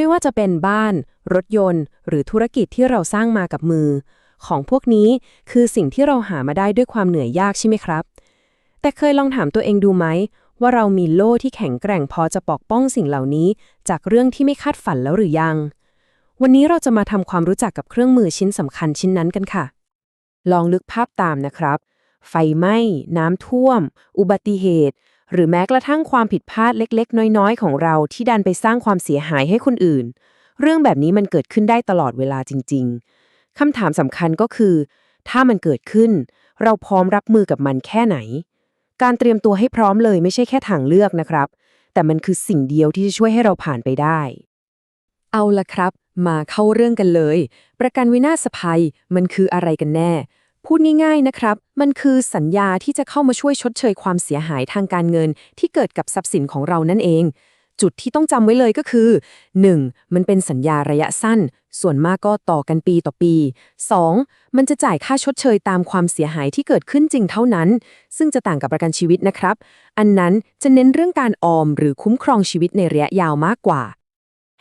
ไม่ว่าจะเป็นบ้าน รถยนต์ หรือธุรกิจที่เราสร้างมากับมือ ของพวกนี้คือสิ่งที่เราหามาได้ด้วยความเหนื่อยยากใช่ไหมครับ แต่เคยลองถามตัวเองดูไหม ว่าเรามีโล่ที่แข็งแกร่งพอจะปกป้องสิ่งเหล่านี้ จากเรื่องที่ไม่คาดฝันแล้วหรือยัง วันนี้เราจะมาทำความรู้จักกับเครื่องมือชิ้นสำคัญชิ้นนั้นกันค่ะ ลองนึกภาพตามนะครับ ไฟไหม้ น้ำท่วม อุบัติเหตุ หรือแม้กระทั่งความผิดพลาดเล็กๆ น้อยๆ ของเราที่ดันไปสร้างความเสียหายให้คนอื่น เรื่องแบบนี้มันเกิดขึ้นได้ตลอดเวลาจริง ๆคำถามสำคัญก็คือ ถ้ามันเกิดขึ้น เราพร้อมรับมือกับมันแค่ไหน การเตรียมตัวให้พร้อมเลยไม่ใช่แค่ทางเลือกนะครับ แต่มันคือสิ่งเดียวที่จะช่วยให้เราผ่านไปได้ เอาละครับ มาเข้าเรื่องกันเลย ประกันวินาศภัยมันคืออะไรกันแน่ พูดง่ายๆนะครับ มันคือสัญญาที่จะเข้ามาช่วยชดเชยความเสียหายทางการเงิน ที่เกิดกับทรัพย์สินของเรานั่นเอง จุดที่ต้องจำไว้เลยก็คือ 1. มันเป็นสัญญาระยะสั้น ส่วนมากก็ต่อกันปีต่อปี 2. มันจะจ่ายค่าชดเชยตามความเสียหายที่เกิดขึ้นจริงเท่านั้น ซึ่งจะต่างกับประกันชีวิตนะครับ อันนั้นจะเน้นเรื่องการออมหรือคุ้มครองชีวิตในระยะยาวมากกว่า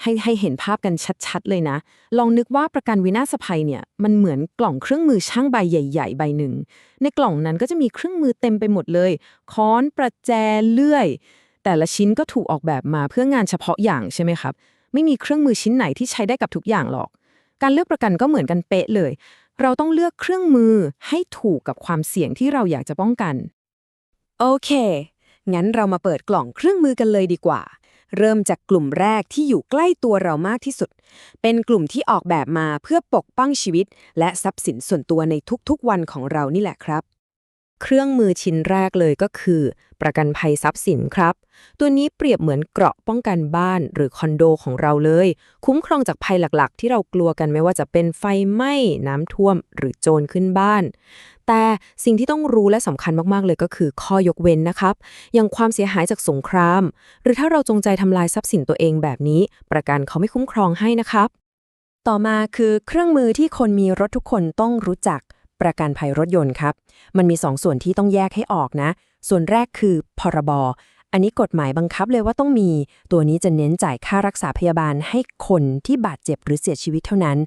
ให้ให้เห็นภาพกันชัดๆ เลยนะ ลองนึกว่าประกันวินาศภัยเนี่ย มันเหมือนกล่องเครื่องมือช่างใบใหญ่ ๆ ใบหนึ่ง ในกล่องนั้นก็จะมีเครื่องมือเต็มไปหมดเลย ค้อน ประแจ เลื่อย แต่ละชิ้นก็ถูกออกแบบมาเพื่องานเฉพาะอย่างใช่ไหมครับ ไม่มีเครื่องมือชิ้นไหนที่ใช้ได้กับทุกอย่างหรอก การเลือกประกันก็เหมือนกันเป๊ะเลย เราต้องเลือกเครื่องมือให้ถูกกับความเสี่ยงที่เราอยากจะป้องกัน โอเค งั้นเรามาเปิดกล่องเครื่องมือกันเลยดีกว่า เริ่มจากกลุ่มแรกที่อยู่ใกล้ตัวเรามากที่สุด เป็นกลุ่มที่ออกแบบมาเพื่อปกป้องชีวิต และทรัพย์สินส่วนตัวในทุกๆวันของเรานี่แหละครับ เครื่องมือชิ้นแรกเลยก็คือ ประกันภัยทรัพย์สินครับ ตัวนี้เปรียบเหมือนเกราะป้องกันบ้านหรือคอนโดของเราเลย คุ้มครองจากภัยหลักๆ ที่เรากลัวกันไม่ว่าจะเป็นไฟไหม้น้ำท่วม หรือโจรขึ้นบ้าน แต่สิ่งที่ต้องรู้และสำคัญมากๆเลยก็คือข้อยกเว้นนะครับ อย่างความเสียหายจากสงคราม หรือถ้าเราจงใจทำลายทรัพย์สินตัวเองแบบนี้ ประกันเขาไม่คุ้มครองให้นะครับ ต่อมาคือเครื่องมือที่คนมีรถทุกคนต้องรู้จัก ประกันภัยรถยนต์ครับ มันมี2ส่วนที่ต้องแยกให้ออกนะ ส่วนแรกคือพรบอันนี้กฎหมายบังคับเลยว่าต้องมี ตัวนี้จะเน้นจ่ายค่ารักษาพยาบาลให้คนที่บาดเจ็บหรือเสียชีวิตเท่านั้น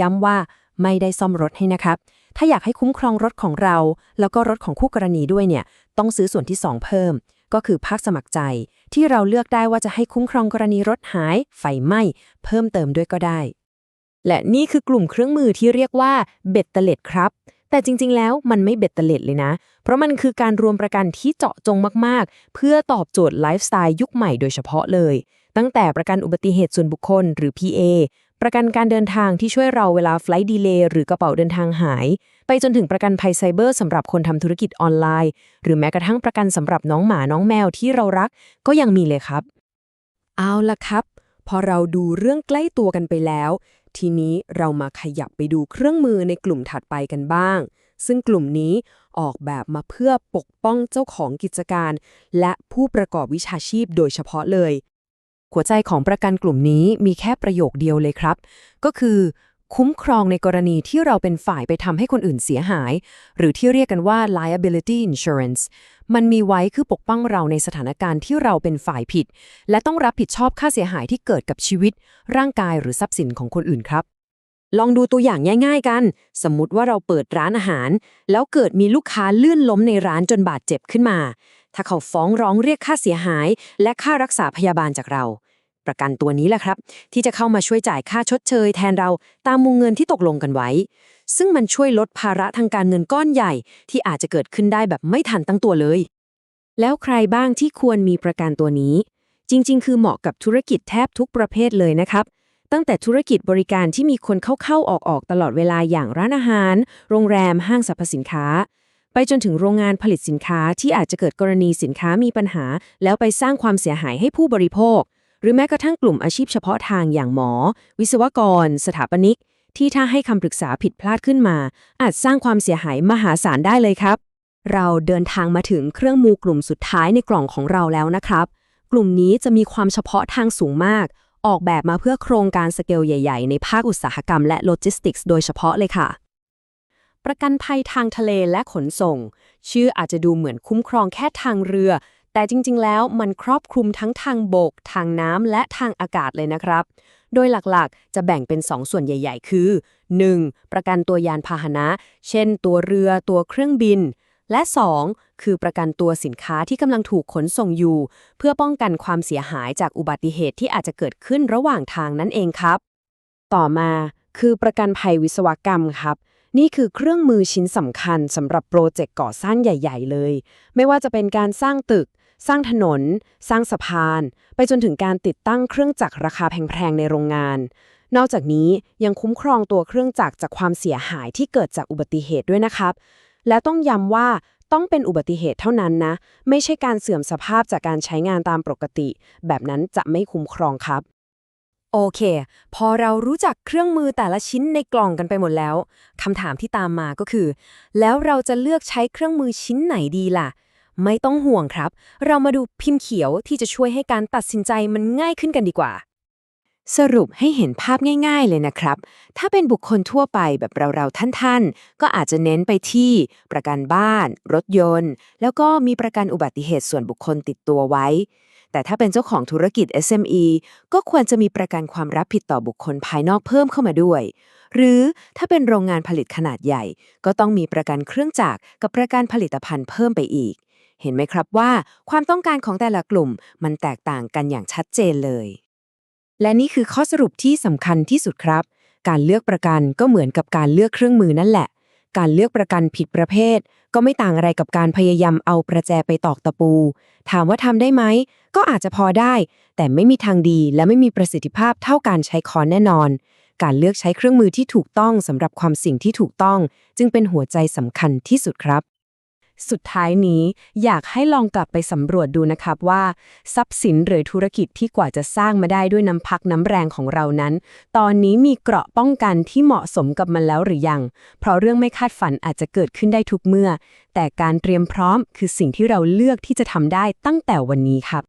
ย้ำว่าไม่ได้ซ่อมรถให้นะครับ ถ้าอยากให้คุ้มครองรถของเรา แล้วก็รถของคู่กรณีด้วยเนี่ย ต้องซื้อส่วนที่ 2 เพิ่ม ก็คือภาคสมัครใจ ที่เราเลือกได้ว่าจะให้คุ้มครองกรณีรถหาย ไฟไหม้ เพิ่มเติมด้วยก็ได้ และนี่คือกลุ่มเครื่องมือที่เรียกว่าเบ็ดเตล็ดครับ แต่จริง ๆ แล้วมันไม่เบ็ดเตล็ดเลยนะ เพราะมันคือการรวมประกันที่เจาะจงมากๆ เพื่อตอบโจทย์ไลฟ์สไตล์ยุคใหม่โดยเฉพาะเลย ตั้งแต่ประกันอุบัติเหตุส่วนบุคคลหรือ PA ประกันการเดินทางที่ช่วยเราเวลาไฟล์ดีเลย์หรือกระเป๋าเดินทางหาย ไปจนถึงประกันภัยไซเบอร์สำหรับคนทำธุรกิจออนไลน์ หรือแม้กระทั่งประกันสำหรับน้องหมาน้องแมวที่เรารักก็ยังมีเลยครับ เอาละครับ พอเราดูเรื่องใกล้ตัวกันไปแล้ว ทีนี้เรามาขยับไปดูเครื่องมือในกลุ่มถัดไปกันบ้าง ซึ่งกลุ่มนี้ออกแบบมาเพื่อปกป้องเจ้าของกิจการ และผู้ประกอบวิชาชีพโดยเฉพาะเลย หัวใจของประกันกลุ่มนี้มีแค่ประโยคเดียวเลยครับ ก็คือ คุ้มครองในกรณีที่เราเป็นฝ่ายไปทำให้คนอื่นเสียหาย หรือที่เรียกกันว่า liability insurance มันมีไว้คือปกป้องเราในสถานการณ์ที่เราเป็นฝ่ายผิด และต้องรับผิดชอบค่าเสียหายที่เกิดกับชีวิต ร่างกายหรือทรัพย์สินของคนอื่นครับ ลองดูตัวอย่างง่าย ๆ กัน สมมุติว่าเราเปิดร้านอาหาร แล้วเกิดมีลูกค้าลื่นล้มในร้านจนบาดเจ็บขึ้นมา ถ้าเขาฟ้องร้องเรียกค่าเสียหาย และค่ารักษาพยาบาลจากเรา ประกันตัวนี้แหละครับ ที่จะเข้ามาช่วยจ่ายค่าชดเชยแทนเราตามวงเงินที่ตกลงกันไว้ ซึ่งมันช่วยลดภาระทางการเงินก้อนใหญ่ ที่อาจจะเกิดขึ้นได้แบบไม่ทันตั้งตัวเลย แล้วใครบ้างที่ควรมีประกันตัวนี้ จริง ๆ คือเหมาะกับธุรกิจแทบทุกประเภทเลยนะครับตั้งแต่ธุรกิจบริการที่มีคนเข้าๆ ออกๆ ตลอดเวลาอย่างร้านอาหาร โรงแรม ห้างสรรพสินค้า ไปจนถึงโรงงานผลิตสินค้าที่อาจจะเกิดกรณีสินค้ามีปัญหา แล้วไปสร้างความเสียหายให้ผู้บริโภค หรือแม้กระทั่งกลุ่มอาชีพเฉพาะทางอย่างหมอ วิศวกร สถาปนิก ที่ถ้าให้คำปรึกษาผิดพลาดขึ้นมา อาจสร้างความเสียหายมหาศาลได้เลยครับ เราเดินทางมาถึงเครื่องมือกลุ่มสุดท้ายในกล่องของเราแล้วนะครับ กลุ่มนี้จะมีความเฉพาะทางสูงมาก ออกแบบมาเพื่อโครงการสเกลใหญ่ๆ ในภาคอุตสาหกรรมและโลจิสติกส์โดยเฉพาะเลยค่ะประกันภัยทางทะเลและขนส่ง ชื่ออาจจะดูเหมือนคุ้มครองแค่ทางเรือ แต่จริง ๆ แล้วมันครอบคลุมทั้งทางบก ทางน้ำและทางอากาศเลยนะครับ โดยหลักๆ จะแบ่งเป็น 2 ส่วนใหญ่ ๆ คือ 1. ประกันตัวยานพาหนะ เช่น ตัวเรือ ตัวเครื่องบิน และ 2. คือประกันตัวสินค้าที่กำลังถูกขนส่งอยู่ เพื่อป้องกันความเสียหายจากอุบัติเหตุที่อาจจะเกิดขึ้นระหว่างทางนั่นเองครับ ต่อมาคือประกันภัยวิศวกรรมครับนี่คือเครื่องมือชิ้นสำคัญสำหรับโปรเจกต์ก่อสร้างใหญ่ ๆ เลย ไม่ว่าจะเป็นการสร้างตึก สร้างถนน สร้างสะพาน ไปจนถึงการติดตั้งเครื่องจักรราคาแพงๆในโรงงาน นอกจากนี้ยังคุ้มครองตัวเครื่องจักรจากความเสียหายที่เกิดจากอุบัติเหตุด้วยนะครับ และต้องย้ำว่าต้องเป็นอุบัติเหตุเท่านั้นนะ ไม่ใช่การเสื่อมสภาพจากการใช้งานตามปกติ แบบนั้นจะไม่คุ้มครองครับ โอเค พอเรารู้จักเครื่องมือแต่ละชิ้นในกล่องกันไปหมดแล้วคำถามที่ตามมาก็คือ แล้วเราจะเลือกใช้เครื่องมือชิ้นไหนดีล่ะ ไม่ต้องห่วงครับ เรามาดูพิมพ์เขียวที่จะช่วยให้การตัดสินใจมันง่ายขึ้นกันดีกว่า สรุปให้เห็นภาพง่าย ๆ เลยนะครับ ถ้าเป็นบุคคลทั่วไปแบบเราๆท่านๆ ก็อาจจะเน้นไปที่ ประกันบ้าน รถยนต์ แล้วก็มีประกันอุบัติเหตุส่วนบุคคลติดตัวไว้ แต่ถ้าเป็นเจ้าของธุรกิจ SME ก็ควรจะมีประกันความรับผิดต่อบุคคลภายนอกเพิ่มเข้ามาด้วย หรือถ้าเป็นโรงงานผลิตขนาดใหญ่ ก็ต้องมีประกันเครื่องจักรกับประกันผลิตภัณฑ์เพิ่มไปอีก เห็นไหมครับว่าความต้องการของแต่ละกลุ่มมันแตกต่างกันอย่างชัดเจนเลย และนี่คือข้อสรุปที่สำคัญที่สุดครับ การเลือกประกันก็เหมือนกับการเลือกเครื่องมือนั่นแหละ การเลือกประกันผิดประเภท ก็ไม่ต่างอะไรกับการพยายามเอาประแจไปตอกตะปู ถามว่าทำได้ไหม ก็อาจจะพอได้ แต่ไม่มีทางดีและไม่มีประสิทธิภาพเท่าการใช้ค้อนแน่นอน การเลือกใช้เครื่องมือที่ถูกต้องสำหรับความสิ่งที่ถูกต้อง จึงเป็นหัวใจสำคัญที่สุดครับ สุดท้ายนี้อยากให้ลองกลับไปสำรวจดูนะครับว่า ทรัพย์สินหรือธุรกิจที่กว่าจะสร้างมาได้ด้วยน้ำพักน้ำแรงของเรานั้น ตอนนี้มีเกราะป้องกันที่เหมาะสมกับมันแล้วหรือยัง เพราะเรื่องไม่คาดฝันอาจจะเกิดขึ้นได้ทุกเมื่อ แต่การเตรียมพร้อมคือสิ่งที่เราเลือกที่จะทำได้ตั้งแต่วันนี้ครับ